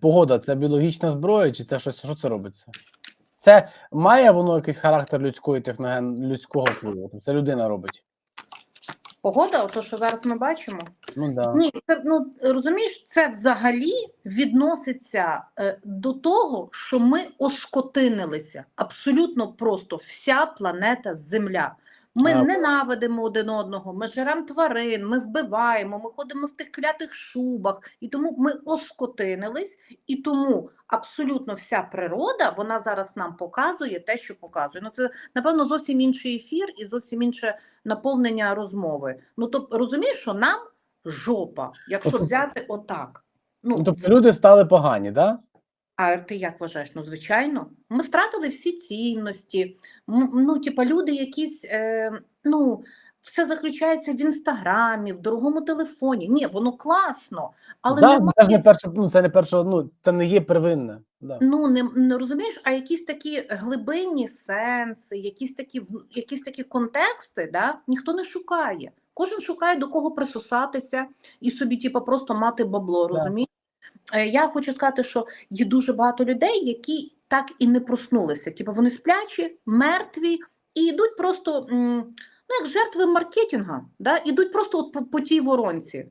погода це біологічна зброя, чи це щось, що це робиться? Це має воно якийсь характер людської техноген, людського впливу? Це людина робить. Погода, то що зараз ми бачимо. Ну да. Ні, це ну розумієш, це взагалі відноситься е, до того, що ми оскотинилися. Абсолютно просто вся планета Земля. Ми А. ненавидимо один одного, ми жеремо тварин, ми вбиваємо, ми ходимо в тих клятих шубах, і тому ми оскотинились, і тому абсолютно вся природа вона зараз нам показує те, що показує. Ну це напевно зовсім інший ефір і зовсім інше наповнення розмови. Ну то розумієш, що нам жопа, якщо взяти отак. Ну, Ну, тобто люди стали погані, да? А ти як вважаєш? Ну, звичайно, ми втратили всі цінності. Ну, типа, люди якісь, е, ну, все заключається в інстаграмі, в дорогому телефоні. Ні, воно класно, але да, немає, це не перше, ну це не перше, ну це не є первинне. Да. ну не, не розумієш, а якісь такі глибинні сенси, якісь такі якісь такі контексти, да, ніхто не шукає. Кожен шукає до кого присосатися і собі, типа, просто мати бабло, Да. розумієш? Е, Я хочу сказати, що є дуже багато людей, які так і не проснулися. Типу вони сплячі, мертві і йдуть просто ну, як жертви маркетинга, да? ідуть просто от по, по тій воронці.